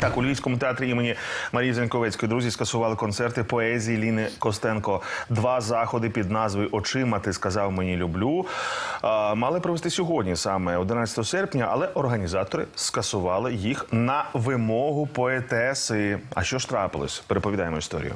Так, у Львівському театрі імені Марії Зеньковецької друзі скасували концерти поезії Ліни Костенко. Два заходи під назвою Очима ти сказав мені люблю. мали провести сьогодні, саме 11 серпня, але організатори скасували їх на вимогу поетеси. А що ж трапилось? Переповідаємо історію.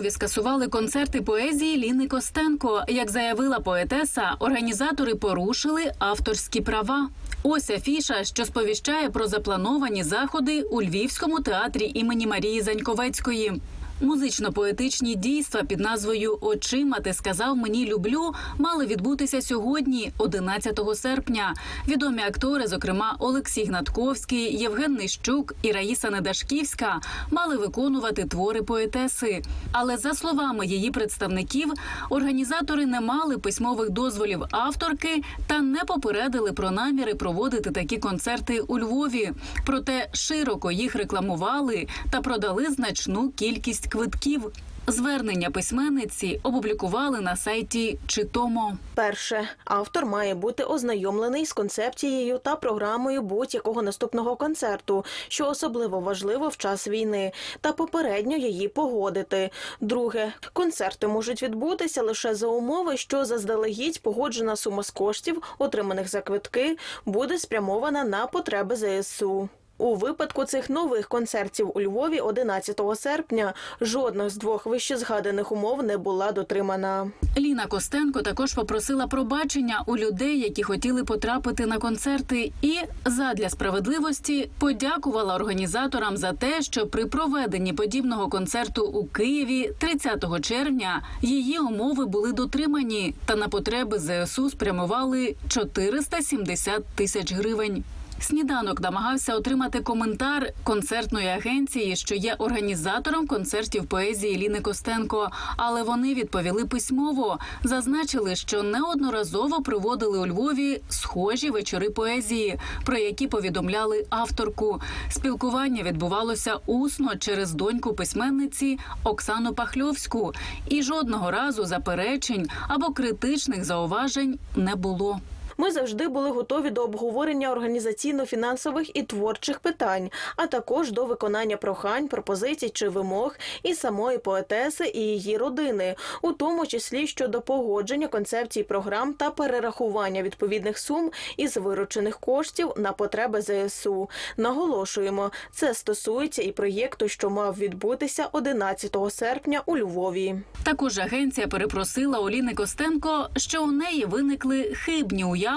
Львові скасували концерти поезії Ліни Костенко. Як заявила поетеса, організатори порушили авторські права. Ось афіша, що сповіщає про заплановані заходи у Львівському театрі імені Марії Заньковецької. Музично-поетичні дійства під назвою Очима ти сказав мені люблю мали відбутися сьогодні, 11 серпня. Відомі актори, зокрема Олексій Гнатковський, Євген Нищук і Раїса Недашківська, мали виконувати твори поетеси. Але за словами її представників, організатори не мали письмових дозволів авторки та не попередили про наміри проводити такі концерти у Львові. Проте широко їх рекламували та продали значну кількість квитків. Звернення письменниці опублікували на сайті Читомо. Перше, автор має бути ознайомлений з концепцією та програмою будь-якого наступного концерту, що особливо важливо в час війни, та попередньо її погодити. Друге, концерти можуть відбутися лише за умови, що заздалегідь погоджена сума з коштів, отриманих за квитки, буде спрямована на потреби ЗСУ. У випадку цих нових концертів у Львові 11 серпня жодна з двох вищезгаданих умов не була дотримана. Ліна Костенко також попросила пробачення у людей, які хотіли потрапити на концерти, і задля справедливості подякувала організаторам за те, що при проведенні подібного концерту у Києві 30 червня її умови були дотримані, та на потреби ЗСУ спрямували 470 тисяч гривень. Сніданок намагався отримати коментар концертної агенції, що є організатором концертів поезії Ліни Костенко. Але вони відповіли письмово, зазначили, що неодноразово проводили у Львові схожі вечори поезії, про які повідомляли авторку. Спілкування відбувалося усно через доньку письменниці Оксану Пахльовську, і жодного разу заперечень або критичних зауважень не було. Ми завжди були готові до обговорення організаційно-фінансових і творчих питань, а також до виконання прохань, пропозицій чи вимог і самої поетеси і її родини, у тому числі щодо погодження концепцій програм та перерахування відповідних сум із виручених коштів на потреби ЗСУ. Наголошуємо, це стосується і проєкту, що мав відбутися 11 серпня у Львові. Також агенція перепросила у Ліни Костенко, що у неї виникли хибні уявлення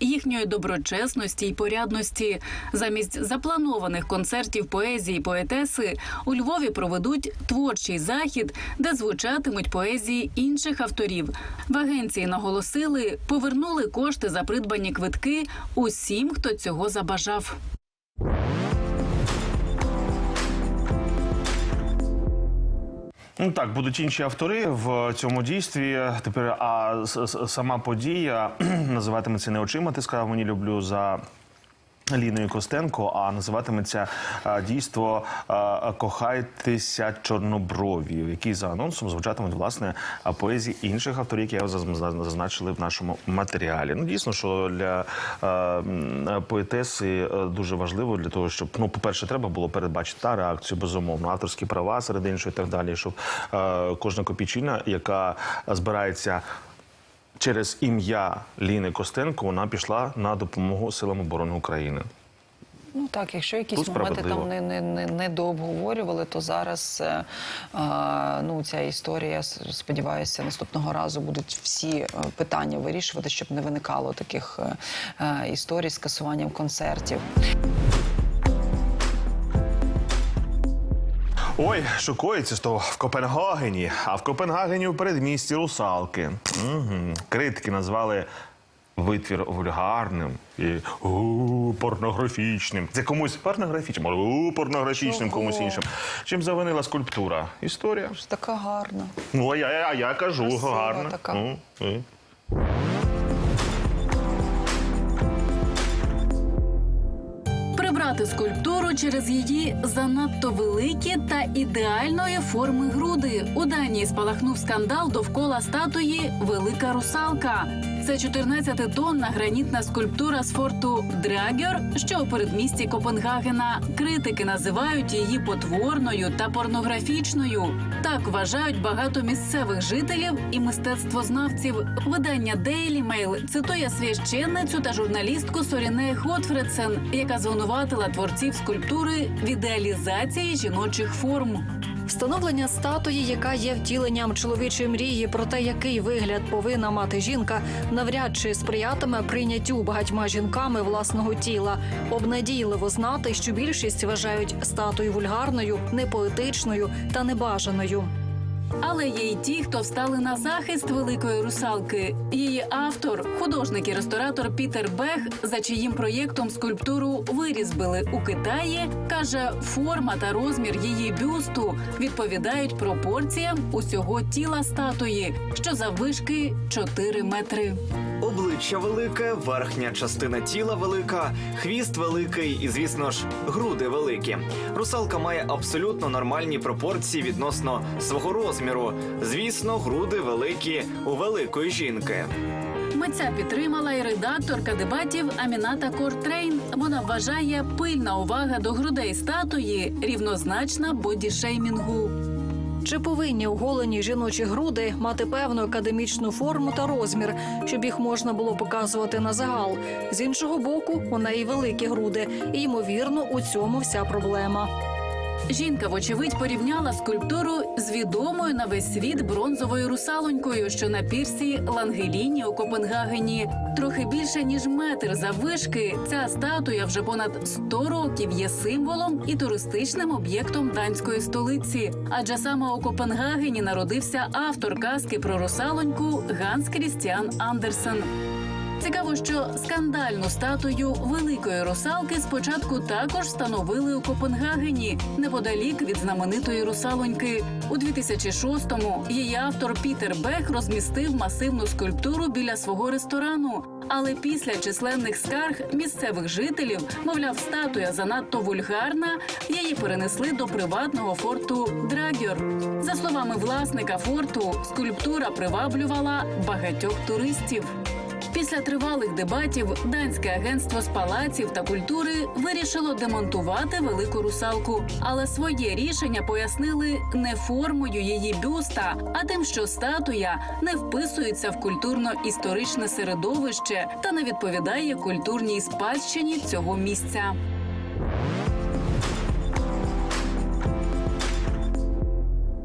їхньої доброчесності й порядності. Замість запланованих концертів поезії поетеси у Львові проведуть творчий захід, де звучатимуть поезії інших авторів. В агенції наголосили, повернули кошти за придбані квитки усім, хто цього забажав. Ну так, будуть інші автори в цьому дійстві. Тепер а сама подія називатиметься не очима. Ти сказав, мені люблю за. Ліною Костенко, а називатиметься дійство Кохайтеся чорноброві, які за анонсом звучатимуть власне поезії інших авторів, які зазначили в нашому матеріалі. Ну дійсно, що для поетеси е, дуже важливо для того, щоб ну, по-перше, треба було передбачити та реакцію, безумовно, авторські права серед іншого і так далі, щоб е, кожна копійчина, яка збирається через ім'я Ліни Костенко вона пішла на допомогу силам оборони України. Ну так, якщо якісь Тут моменти там не, не, не, не дообговорювали, то зараз е, ну, ця історія, сподіваюся, наступного разу будуть всі е, питання вирішувати, щоб не виникало таких е, е, історій з скасуванням концертів. Ой, шокується з того в Копенгагені. А в Копенгагені у передмісті русалки. Угу. Критики назвали витвір вульгарним і у, порнографічним. Це комусь порнографічним, у, порнографічним Чого? комусь іншим. Чим завинила скульптура? Історія. Ж така гарна. Ну, а я, а я кажу, Красива гарно. така. Ну, і. Впізнати скульптуру через її занадто великі та ідеальної форми груди. У Данії спалахнув скандал довкола статуї Велика русалка. Це 14-тонна гранітна скульптура з форту Драгер, що у передмісті Копенгагена. Критики називають її потворною та порнографічною. Так вважають багато місцевих жителів і мистецтвознавців. Видання Daily Mail цитує священницю та журналістку Соріне Готфредсен, яка звинуватила творців скульптури в ідеалізації жіночих форм. Встановлення статуї, яка є втіленням чоловічої мрії про те, який вигляд повинна мати жінка, навряд чи сприятиме прийняттю багатьма жінками власного тіла. Обнадійливо знати, що більшість вважають статую вульгарною, непоетичною та небажаною. Але є й ті, хто встали на захист великої русалки. Її автор, художник і ресторатор Пітер Бех, за чиїм проєктом скульптуру вирізбили у Китаї, каже, форма та розмір її бюсту відповідають пропорціям усього тіла статуї, що заввишки 4 метри. Обличчя велике, верхня частина тіла велика, хвіст великий і, звісно ж, груди великі. Русалка має абсолютно нормальні пропорції відносно свого розміру. Звісно, груди великі у великої жінки. Митця підтримала і редакторка дебатів Аміната Кортрейн. Вона вважає пильна увага до грудей статуї рівнозначна бодішеймінгу. Чи повинні оголені жіночі груди мати певну академічну форму та розмір, щоб їх можна було показувати на загал? З іншого боку, у неї великі груди, і ймовірно, у цьому вся проблема. Жінка, вочевидь, порівняла скульптуру з відомою на весь світ бронзовою русалонькою, що на пірсі Лангеліні у Копенгагені. Трохи більше ніж метр заввишки, ця статуя вже понад 100 років є символом і туристичним об'єктом данської столиці. Адже саме у Копенгагені народився автор казки про русалоньку Ганс Крістіан Андерсен. Цікаво, що скандальну статую великої русалки спочатку також встановили у Копенгагені неподалік від знаменитої русалоньки. У 2006-му її автор Пітер Бех розмістив масивну скульптуру біля свого ресторану. Але після численних скарг місцевих жителів, мовляв, статуя занадто вульгарна, її перенесли до приватного форту Драгер. За словами власника форту, скульптура приваблювала багатьох туристів. Після тривалих дебатів данське агентство з палаців та культури вирішило демонтувати велику русалку, але своє рішення пояснили не формою її бюста, а тим, що статуя не вписується в культурно-історичне середовище та не відповідає культурній спадщині цього місця.